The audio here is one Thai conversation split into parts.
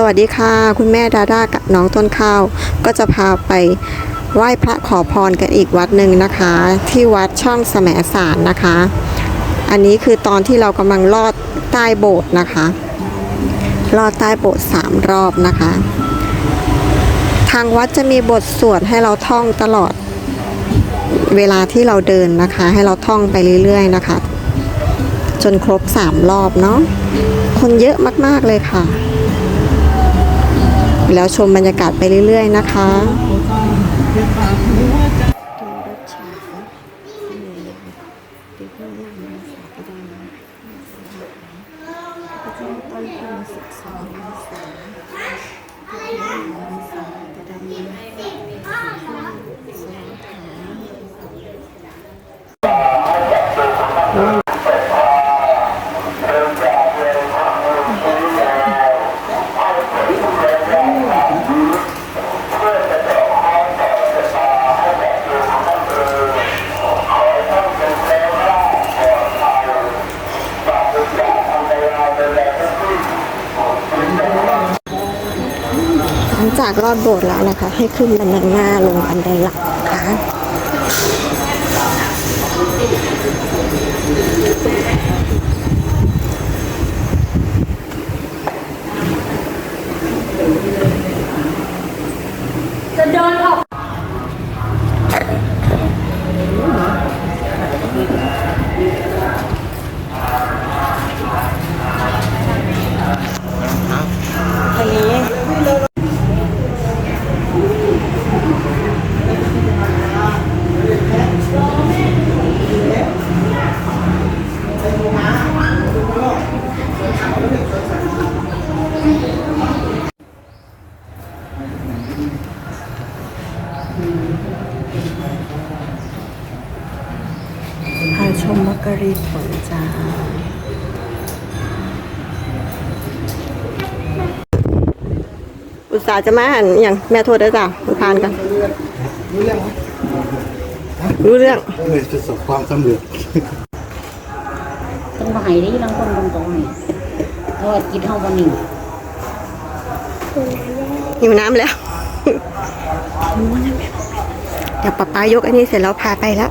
สวัสดีค่ะ คุณแม่ดาด้ากับน้องต้นข้าว ก็จะพาไปไหว้พระขอพรกันอีกวัดหนึ่งนะคะ ที่วัดช่องแสมสารนะคะ อันนี้คือตอนที่เรากำลังลอดใต้โบสถ์นะคะลอดใต้โบสถ์สามรอบนะคะ ทางวัดจะมีบทสวดให้เราท่องตลอดเวลาที่เราเดินนะคะ ให้เราท่องไปเรื่อยๆนะคะ จนครบสามรอบเนาะคนเยอะมากๆเลยค่ะ แล้วชมบรรยากาศไปเรื่อย ๆ นะคะ จากรอดโบสถ์แล้วนะคะ ให้ขึ้นบันไดหน้าลงบันไดหลังนะคะ มมักกะรีผลจ้าอุตส่าห์จะมาหันอหย่างแม่โทษได้อจ้ะอุทานกัน รู้เรื่องไหมรู้เรื่องเลยประสบความสำเร็จต้องมาให้ได้ลังคนตรงๆนี่เพราะว่ากินเท่าวันหนึ่งหิวน้ำแล้วเดี๋ยวป๊าป๊ายกอันนี้เสร็จแล้วพาไปแล้ว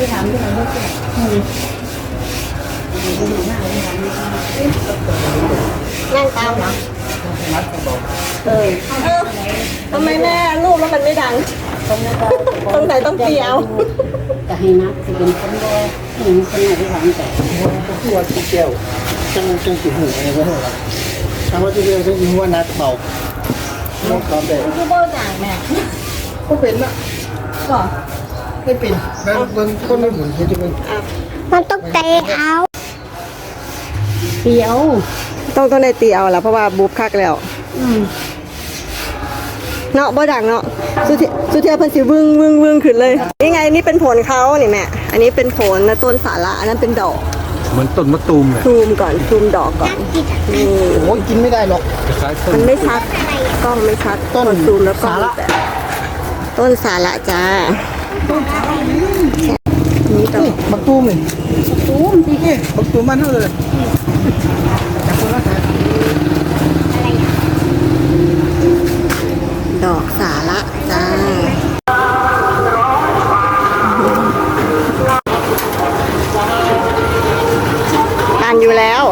ไม่ถามที่เราเลือกแก่นี่นั่งตามเหรอเออเออทำไมแม่รูปแล้วมันไม่ดังตรงไหนต้องเปลี่ยวจะให้นักจะเป็นคนแรอหนึ่งคนไหนที่หวังแต่ตัวที่เกี่ยวจังจังสีหูอะไรก็ไหร่ถามว่าที่เรียกจังสีหูว่านักเบาน้องความแบบคือเบอร์จ่ายแม่ก็เป็นนะก็ ไม่เป็นแล้วบางคนไม่หมุนเขาจะเป็นมันต้องเตะเอาเปียวต้องต้องได้ตีเอาแล้วเพราะว่าบูบคักแล้วอืมเนาะบ่ดังเนาะสุเทสุเทียเพันสิวึ่งวึ่งวึ่งขึ้นเลยนี่ไงนี่เป็นผลเขานี่แม่อันนี้เป็นผลนะต้นสาระอันนั้นเป็นดอกเหมือนต้นมะตูมเลยซูมก่อนซูมดอกก่อนนี่โอ้ยกินไม่ได้หรอกคล้ายต้นมันไม่ชัดกล้องไม่ชัดต้นกดซูมแล้วกล้องสาระแต่ต้นสาระจ้า นี่ตับักตูมนี่บักตูมสิเบักตูมมันเท่าเลยดอกสาระจ้าอยู่แล้ว